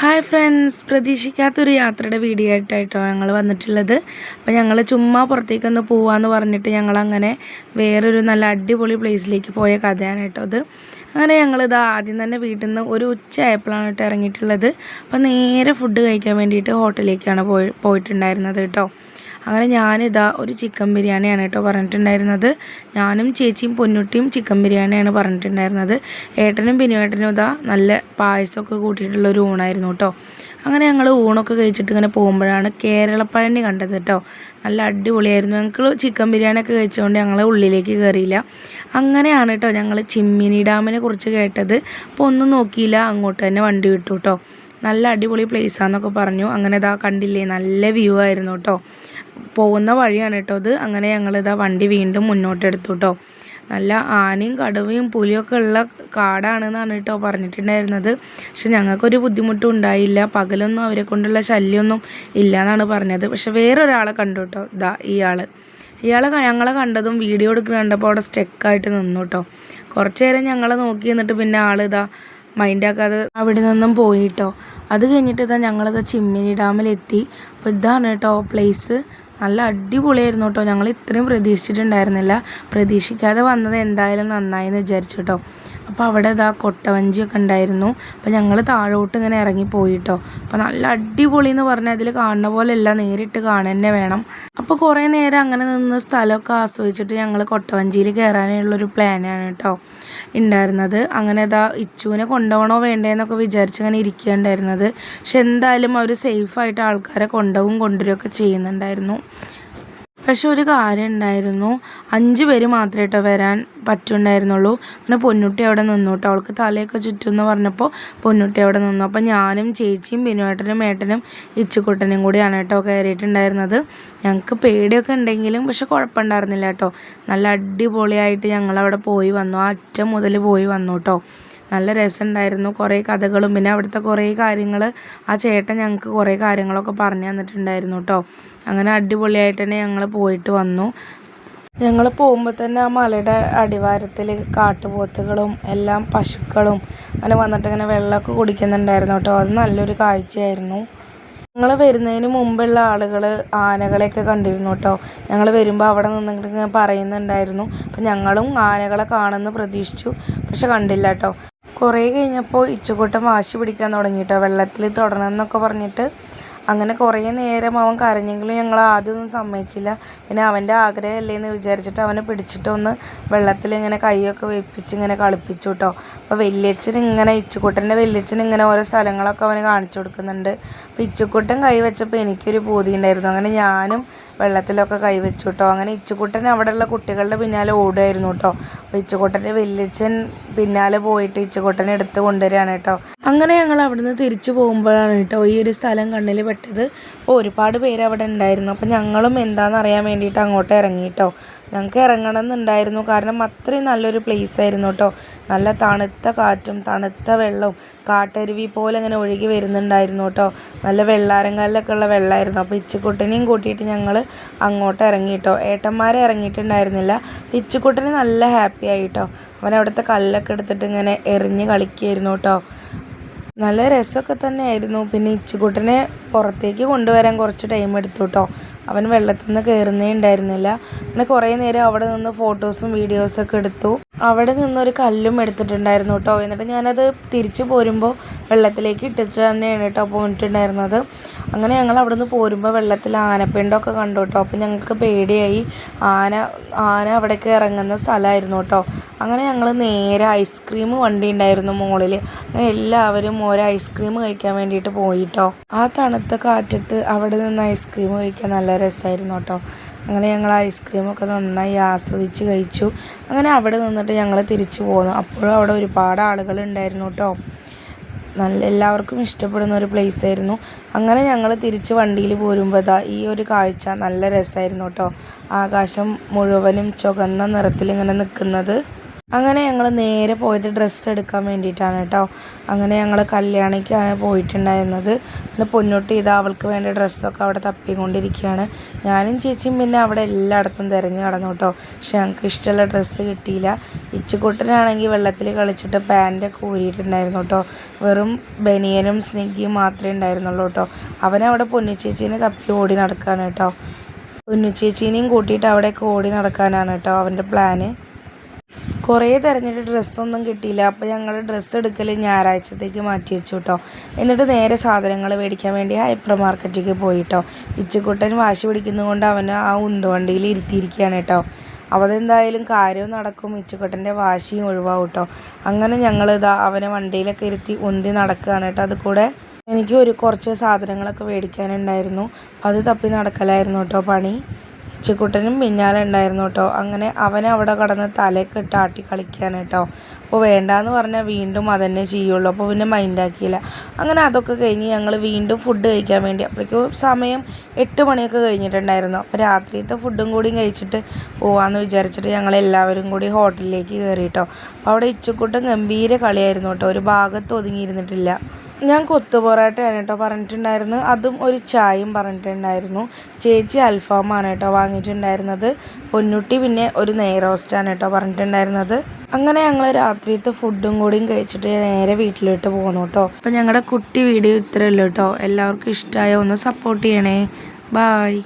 Hi friends പ്രതീക്ഷിക്കാത്തൊരു യാത്രയുടെ video ആയിട്ടായിട്ടോ ഞങ്ങൾ വന്നിട്ടുള്ളത്. അപ്പോൾ ഞങ്ങൾ ചുമ്മാ പുറത്തേക്കൊന്ന് പോവാന്ന് പറഞ്ഞിട്ട് ഞങ്ങൾ അങ്ങനെ വേറൊരു നല്ല അടിപൊളി പ്ലേസിലേക്ക് പോയ കഥയാണ് കേട്ടോ അത് അങ്ങനെ ഞങ്ങളിത് ആദ്യം തന്നെ വീട്ടിൽ നിന്ന് ഒരു ഉച്ച ആയപ്പോഴാണ് കേട്ടോ ഇറങ്ങിയിട്ടുള്ളത്. അപ്പോൾ നേരെ ഫുഡ് കഴിക്കാൻ വേണ്ടിയിട്ട് ഹോട്ടലിലേക്കാണ് പോയി പോയിട്ടുണ്ടായിരുന്നത് കേട്ടോ. അങ്ങനെ ഞാനിതാ ഒരു ചിക്കൻ ബിരിയാണിയാണ് കേട്ടോ പറഞ്ഞിട്ടുണ്ടായിരുന്നത്. ഞാനും ചേച്ചിയും പൊന്നുട്ടിയും ചിക്കൻ ബിരിയാണിയാണ് പറഞ്ഞിട്ടുണ്ടായിരുന്നത്. ഏട്ടനും ബിനുവേട്ടനും ഇതാ നല്ല പായസമൊക്കെ കൂട്ടിയിട്ടുള്ള ഒരു ഊണായിരുന്നു കേട്ടോ. അങ്ങനെ ഞങ്ങൾ ഊണൊക്കെ കഴിച്ചിട്ട് ഇങ്ങനെ പോകുമ്പോഴാണ് കേരളപ്പഴനി കണ്ടത് കേട്ടോ. നല്ല അടിപൊളിയായിരുന്നു. ഞങ്ങൾ ചിക്കൻ ബിരിയാണി ഒക്കെ കഴിച്ചുകൊണ്ട് ഞങ്ങൾ ഉള്ളിലേക്ക് കയറിയില്ല അങ്ങനെയാണ് കേട്ടോ ഞങ്ങൾ ചിമ്മിനി ഡാമിനെ കുറിച്ച് കേട്ടത്. അപ്പോൾ ഒന്നും നോക്കിയില്ല. അങ്ങോട്ട് തന്നെ വണ്ടി വിട്ടു കേട്ടോ. നല്ല അടിപൊളി പ്ലേസാന്നൊക്കെ പറഞ്ഞു. അങ്ങനെ ഇതാ കണ്ടില്ലേ നല്ല വ്യൂ ആയിരുന്നു കേട്ടോ പോകുന്ന വഴിയാണ് കേട്ടോ ഇത്. അങ്ങനെ ഞങ്ങൾ ഞങ്ങളിതാ വണ്ടി വീണ്ടും മുന്നോട്ടെടുത്തു കേട്ടോ നല്ല ആനയും കടുവയും പുലിയൊക്കെ ഉള്ള കാടാണെന്നാണ് കേട്ടോ പറഞ്ഞിട്ടുണ്ടായിരുന്നത്. പക്ഷെ ഞങ്ങൾക്കൊരു ബുദ്ധിമുട്ടും ഉണ്ടായില്ല. പകലൊന്നും അവരെ കൊണ്ടുള്ള ശല്യമൊന്നും ഇല്ല എന്നാണ് പറഞ്ഞത്. പക്ഷെ വേറൊരാളെ കണ്ടു കേട്ടോ ഇതാ ഇയാൾ ഇയാളെ ഞങ്ങളെ കണ്ടതും വീഡിയോ എടുക്കുന്ന കണ്ടപ്പോൾ അവിടെ സ്റ്റെക്കായിട്ട് നിന്നു കേട്ടോ കുറച്ച് നേരം ഞങ്ങളെ നോക്കി നിന്നിട്ട് പിന്നെ ആൾ ഇതാ മൈൻഡാക്കാതെ അവിടെ നിന്നും പോയിട്ടോ. അത് കഴിഞ്ഞിട്ട് ഇതാ ഞങ്ങളിതാ ചിമ്മിനി ഡാമിലെത്തി. അപ്പോൾ ഇതാണ് കേട്ടോ പ്ലേസ് നല്ല അടിപൊളിയായിരുന്നു കേട്ടോ. ഞങ്ങൾ ഇത്രയും പ്രതീക്ഷിച്ചിട്ടുണ്ടായിരുന്നില്ല. പ്രതീക്ഷിക്കാതെ വന്നത് എന്തായാലും നന്നായി എന്ന് വിചാരിച്ചു കേട്ടോ. അപ്പോൾ അവിടെ ഇതാ കൊട്ടവഞ്ചിയൊക്കെ ഉണ്ടായിരുന്നു. അപ്പോൾ ഞങ്ങൾ താഴോട്ട് ഇങ്ങനെ ഇറങ്ങി കേട്ടോ അപ്പോൾ നല്ല അടിപൊളി എന്ന് പറഞ്ഞാൽ അതിൽ കാണുന്ന പോലെ അല്ല നേരിട്ട് കാണുക വേണം. അപ്പോൾ കുറേ നേരം അങ്ങനെ നിന്ന് സ്ഥലമൊക്കെ ആസ്വദിച്ചിട്ട് ഞങ്ങൾ കൊട്ടവഞ്ചിയിൽ കയറാനുള്ളൊരു പ്ലാനാണ് കേട്ടോ. ഉണ്ടായിരുന്നത്. അങ്ങനെ ഇതാ ഇച്ചുവിനെ കൊണ്ടുപോകണോ വേണ്ടേന്നൊക്കെ വിചാരിച്ച് അങ്ങനെ ഇരിക്കുകയുണ്ടായിരുന്നത്. പക്ഷെ എന്തായാലും അവർ സേഫായിട്ട് ആൾക്കാരെ കൊണ്ടുപോകും കൊണ്ടുവരികയൊക്കെ ചെയ്യുന്നുണ്ടായിരുന്നു. പക്ഷെ ഒരു കാര്യം ഉണ്ടായിരുന്നു. അഞ്ച് പേര് മാത്രമേ കേട്ടോ വരാൻ പറ്റുണ്ടായിരുന്നുള്ളൂ. അങ്ങനെ പൊന്നുട്ടി അവിടെ നിന്നു കേട്ടോ അവൾക്ക് തലയൊക്കെ ചുറ്റും എന്ന് പറഞ്ഞപ്പോൾ പൊന്നുട്ടി അവിടെ നിന്നു. അപ്പോൾ ഞാനും ചേച്ചിയും ബിനുവേട്ടനും ഏട്ടനും ഇച്ചുക്കുട്ടനും കൂടിയാണ് കേട്ടോ കയറിയിട്ടുണ്ടായിരുന്നത് ഞങ്ങൾക്ക് പേടിയൊക്കെ ഉണ്ടെങ്കിലും പക്ഷെ കുഴപ്പമുണ്ടായിരുന്നില്ല കേട്ടോ നല്ല അടിപൊളിയായിട്ട് ഞങ്ങളവിടെ പോയി വന്നു. ആ അറ്റം മുതൽ പോയി വന്നു കേട്ടോ നല്ല രസമുണ്ടായിരുന്നു. കുറേ കഥകളും പിന്നെ അവിടുത്തെ കുറേ കാര്യങ്ങൾ ആ ചേട്ടൻ ഞങ്ങൾക്ക് കുറേ കാര്യങ്ങളൊക്കെ പറഞ്ഞു തന്നിട്ടുണ്ടായിരുന്നു കേട്ടോ അങ്ങനെ അടിപൊളിയായിട്ട് തന്നെ ഞങ്ങൾ പോയിട്ട് വന്നു. ഞങ്ങൾ പോകുമ്പോൾ തന്നെ ആ മലയുടെ അടിവാരത്തിൽ കാട്ടുപോത്തുകളും എല്ലാം പശുക്കളും അങ്ങനെ വന്നിട്ട് ഇങ്ങനെ വെള്ളമൊക്കെ കുടിക്കുന്നുണ്ടായിരുന്നു കേട്ടോ അത് നല്ലൊരു കാഴ്ചയായിരുന്നു. ഞങ്ങൾ വരുന്നതിന് മുമ്പുള്ള ആളുകൾ ആനകളെയൊക്കെ കണ്ടിരുന്നു കേട്ടോ ഞങ്ങൾ വരുമ്പോൾ അവിടെ നിന്നിട്ട് പറയുന്നുണ്ടായിരുന്നു. അപ്പം ഞങ്ങളും ആനകളെ കാണുമെന്ന് പ്രതീക്ഷിച്ചു. പക്ഷെ കണ്ടില്ല കേട്ടോ കുറേ കഴിഞ്ഞപ്പോൾ ഇച്ചുകൂട്ടം വാശി പിടിക്കാൻ തുടങ്ങിയിട്ടോ വെള്ളത്തിൽ തൊടണം എന്നൊക്കെ പറഞ്ഞിട്ട് അങ്ങനെ കുറേ നേരം അവൻ കരഞ്ഞെങ്കിലും ഞങ്ങൾ ആദ്യമൊന്നും സമ്മതിച്ചില്ല. പിന്നെ അവന്റെ ആഗ്രഹമല്ലേ എന്ന് വിചാരിച്ചിട്ട് അവനെ പിടിച്ചിട്ടൊന്ന് വെള്ളത്തിൽ ഇങ്ങനെ കൈയൊക്കെ വെപ്പിച്ച് ഇങ്ങനെ കളിപ്പിച്ചു കേട്ടോ അപ്പോൾ വല്യച്ഛൻ ഇങ്ങനെ ഇച്ചുക്കുട്ടന്റെ വല്യച്ഛൻ ഇങ്ങനെ ഓരോ സ്ഥലങ്ങളൊക്കെ അവന് കാണിച്ചു കൊടുക്കുന്നുണ്ട്. അപ്പോൾ ഇച്ചുക്കുട്ടൻ കൈ വെച്ചപ്പോൾ എനിക്കൊരു പൂതി ഉണ്ടായിരുന്നു. അങ്ങനെ ഞാനും വെള്ളത്തിലൊക്കെ കൈ വെച്ചു കേട്ടോ അങ്ങനെ ഇച്ചുക്കുട്ടൻ അവിടെയുള്ള കുട്ടികളുടെ പിന്നാലെ ഓടുമായിരുന്നു കേട്ടോ അപ്പോൾ ഇച്ചുക്കുട്ടന്റെ വല്യച്ഛൻ പിന്നാലെ പോയിട്ട് ഇച്ചുക്കുട്ടനെ എടുത്ത് കൊണ്ടുവരികയാണ് കേട്ടോ അങ്ങനെ ഞങ്ങൾ അവിടുന്ന് തിരിച്ചു പോകുമ്പോഴാണ് കേട്ടോ ഈ ഒരു സ്ഥലം കണ്ണിൽ പെട്ടത്. അപ്പോൾ ഒരുപാട് പേര് അവിടെ ഉണ്ടായിരുന്നു. അപ്പോൾ ഞങ്ങളും എന്താണെന്ന് അറിയാൻ വേണ്ടിയിട്ട് അങ്ങോട്ട് ഇറങ്ങി കേട്ടോ ഞങ്ങൾക്ക് ഇറങ്ങണം എന്നുണ്ടായിരുന്നു കാരണം അത്രയും നല്ലൊരു പ്ലേസ് ആയിരുന്നു കേട്ടോ. നല്ല തണുത്ത കാറ്റും തണുത്ത വെള്ളവും കാട്ടരുവി പോലെ ഇങ്ങനെ ഒഴുകി വരുന്നുണ്ടായിരുന്നു കേട്ടോ. നല്ല വെള്ളാരങ്ങാലിലൊക്കെ ഉള്ള വെള്ളമായിരുന്നു. അപ്പോൾ ഇച്ചക്കുട്ടനെയും കൂട്ടിയിട്ട് ഞങ്ങൾ അങ്ങോട്ട് ഇറങ്ങി കേട്ടോ ഏട്ടന്മാരെ ഇറങ്ങിയിട്ടുണ്ടായിരുന്നില്ല. ഇച്ചുക്കുട്ടന് നല്ല ഹാപ്പി ആയി കേട്ടോ. അവൻ അവിടുത്തെ കല്ലൊക്കെ എടുത്തിട്ട് ഇങ്ങനെ എറിഞ്ഞ് കളിക്കുകയായിരുന്നു കേട്ടോ. നല്ല രസമൊക്കെ തന്നെയായിരുന്നു. പിന്നെ ഇച്ചുകൂട്ടനെ പുറത്തേക്ക് കൊണ്ടുവരാൻ കുറച്ച് ടൈം എടുത്തു കേട്ടോ അവൻ വെള്ളത്തിൽ നിന്ന് കയറുന്നേ ഉണ്ടായിരുന്നില്ല. അങ്ങനെ കുറേ നേരം അവിടെ നിന്ന് ഫോട്ടോസും വീഡിയോസൊക്കെ എടുത്തു. അവിടെ നിന്നൊരു കല്ലും എടുത്തിട്ടുണ്ടായിരുന്നു കേട്ടോ. എന്നിട്ട് ഞാനത് തിരിച്ചു പോരുമ്പോൾ വെള്ളത്തിലേക്ക് ഇട്ടിട്ട് തന്നെയാണ് കേട്ടോ പോയിട്ടുണ്ടായിരുന്നത്. അങ്ങനെ ഞങ്ങൾ അവിടെ നിന്ന് പോരുമ്പോൾ വെള്ളത്തിൽ ആനപ്പിണ്ടൊക്കെ കണ്ടു കേട്ടോ. അപ്പം ഞങ്ങൾക്ക് പേടിയായി. ആന ആന അവിടേക്ക് ഇറങ്ങുന്ന സ്ഥലമായിരുന്നു കേട്ടോ. അങ്ങനെ ഞങ്ങൾ നേരെ ഐസ്ക്രീം വണ്ടി ഉണ്ടായിരുന്നു മുകളിൽ അങ്ങനെ എല്ലാവരും ഓരോ ഐസ്ക്രീം കഴിക്കാൻ വേണ്ടിയിട്ട് പോയിട്ടോ ആ തണുത്ത കാറ്റത്ത് അവിടെ നിന്ന് ഐസ്ക്രീം കഴിക്കാൻ നല്ല രസമായിരുന്നു കേട്ടോ. അങ്ങനെ ഞങ്ങൾ ഐസ്ക്രീമൊക്കെ നന്നായി ആസ്വദിച്ച് കഴിച്ചു. അങ്ങനെ അവിടെ നിന്നിട്ട് ഞങ്ങൾ തിരിച്ചു പോന്നു. അപ്പോഴും അവിടെ ഒരുപാട് ആളുകൾ ഉണ്ടായിരുന്നു കേട്ടോ. നല്ല എല്ലാവർക്കും ഇഷ്ടപ്പെടുന്ന ഒരു പ്ലേസ് ആയിരുന്നു. അങ്ങനെ ഞങ്ങൾ തിരിച്ച് വണ്ടിയിൽ പോരുമ്പോൾ ഇതാ ഈ ഒരു കാഴ്ച നല്ല രസമായിരുന്നു കേട്ടോ. ആകാശം മുഴുവനും ചുവന്ന നിറത്തിൽ ഇങ്ങനെ നിൽക്കുന്നത്. അങ്ങനെ ഞങ്ങൾ നേരെ പോയത് ഡ്രസ്സ് എടുക്കാൻ വേണ്ടിയിട്ടാണ് കേട്ടോ. അങ്ങനെ ഞങ്ങൾ കല്യാണിക്കാണ് പോയിട്ടുണ്ടായിരുന്നത്. അങ്ങനെ പൊന്നോട്ട് ചെയ്ത് അവൾക്ക് വേണ്ട ഡ്രസ്സൊക്കെ അവിടെ തപ്പിക്കൊണ്ടിരിക്കുകയാണ്. ഞാനും ചേച്ചിയും പിന്നെ അവിടെ എല്ലായിടത്തും തിരഞ്ഞു കടന്നു കേട്ടോ. പക്ഷെ ഞങ്ങൾക്ക് ഇഷ്ടമുള്ള ഡ്രസ്സ് കിട്ടിയില്ല. ഇച്ചുകുട്ടനാണെങ്കിൽ വെള്ളത്തിൽ കളിച്ചിട്ട് പാന്റൊക്കെ ഊരിയിട്ടുണ്ടായിരുന്നു കേട്ടോ. വെറും ബനിയനും സ്നിഗ്ഗിയും മാത്രമേ ഉണ്ടായിരുന്നുള്ളൂ കേട്ടോ. അവനവിടെ പൊന്നിച്ചേച്ചീനെ തപ്പി ഓടി നടക്കുകയാണ് കേട്ടോ. പൊന്നുച്ചേച്ചീനെയും കൂട്ടിയിട്ട് അവിടെയൊക്കെ ഓടി നടക്കാനാണ് കേട്ടോ അവന്റെ പ്ലാന് കുറേ തിരഞ്ഞിട്ട് ഡ്രസ്സൊന്നും കിട്ടിയില്ല. അപ്പോൾ ഞങ്ങൾ ഡ്രസ്സ് എടുക്കൽ ഞായറാഴ്ചത്തേക്ക് മാറ്റി വെച്ചു കേട്ടോ എന്നിട്ട് നേരെ സാധനങ്ങൾ മേടിക്കാൻ വേണ്ടി ഹൈപ്പർ മാർക്കറ്റിലേക്ക് പോയി കേട്ടോ ഇച്ചക്കുട്ടൻ വാശി പിടിക്കുന്നതുകൊണ്ട് അവന് ആ ഉന്തുവണ്ടിയിൽ ഇരുത്തിയിരിക്കുകയാണ് കേട്ടോ അപ്പോൾ കാര്യവും നടക്കും. ഇച്ചക്കുട്ടന്റെ വാശിയും ഒഴിവാകും കേട്ടോ അങ്ങനെ ഞങ്ങൾ ഇതാ അവനെ വണ്ടിയിലൊക്കെ ഇരുത്തി ഉന്തി നടക്കുകയാണ് കേട്ടോ അത് കൂടെ എനിക്ക് ഒരു കുറച്ച് സാധനങ്ങളൊക്കെ മേടിക്കാനുണ്ടായിരുന്നു. അത് തപ്പി നടക്കലായിരുന്നു കേട്ടോ പണി. ഇച്ചിക്കുട്ടനും പിന്നാലെ ഉണ്ടായിരുന്നു കേട്ടോ. അങ്ങനെ അവൻ അവിടെ കടന്ന് തലയൊക്കെ ഇട്ട് ആട്ടി കളിക്കാൻ കേട്ടോ. അപ്പോൾ വേണ്ടാന്ന് പറഞ്ഞാൽ വീണ്ടും അതന്നെ ചെയ്യുള്ളൂ. അപ്പോൾ പിന്നെ മൈൻഡാക്കിയില്ല അങ്ങനെ അതൊക്കെ കഴിഞ്ഞ് ഞങ്ങൾ വീണ്ടും ഫുഡ് കഴിക്കാൻ വേണ്ടി അപ്പോഴേക്കും സമയം എട്ട് മണിയൊക്കെ കഴിഞ്ഞിട്ടുണ്ടായിരുന്നു. അപ്പോൾ രാത്രിയത്തെ ഫുഡും കൂടി കഴിച്ചിട്ട് പോവാമെന്ന് വിചാരിച്ചിട്ട് ഞങ്ങൾ എല്ലാവരും കൂടി ഹോട്ടലിലേക്ക് കയറി കേട്ടോ. അപ്പോൾ അവിടെ ഇച്ചുക്കുട്ടൻ ഗംഭീര കളിയായിരുന്നു കേട്ടോ. ഒരു ഭാഗത്ത് ഒതുങ്ങിയിരുന്നിട്ടില്ല. ഞാൻ കൊത്തു പൊറോട്ടയാണ് കേട്ടോ പറഞ്ഞിട്ടുണ്ടായിരുന്നു അതും ഒരു ചായയും പറഞ്ഞിട്ടുണ്ടായിരുന്നു. ചേച്ചി അൽഫാമാണ് കേട്ടോ വാങ്ങിയിട്ടുണ്ടായിരുന്നത്. പൊന്നുട്ടി പിന്നെ ഒരു നെയ് റോസ്റ്റാണ് കേട്ടോ പറഞ്ഞിട്ടുണ്ടായിരുന്നത്. അങ്ങനെ ഞങ്ങൾ രാത്രിയത്തെ ഫുഡും കൂടിയും കഴിച്ചിട്ട് നേരെ വീട്ടിലോട്ട് പോകുന്നു കേട്ടോ. അപ്പം ഞങ്ങളുടെ കുട്ടി വീഡിയോ ഇത്രയല്ലോ കേട്ടോ. എല്ലാവർക്കും ഇഷ്ടമായ ഒന്ന് സപ്പോർട്ട് ചെയ്യണേ. ബായ്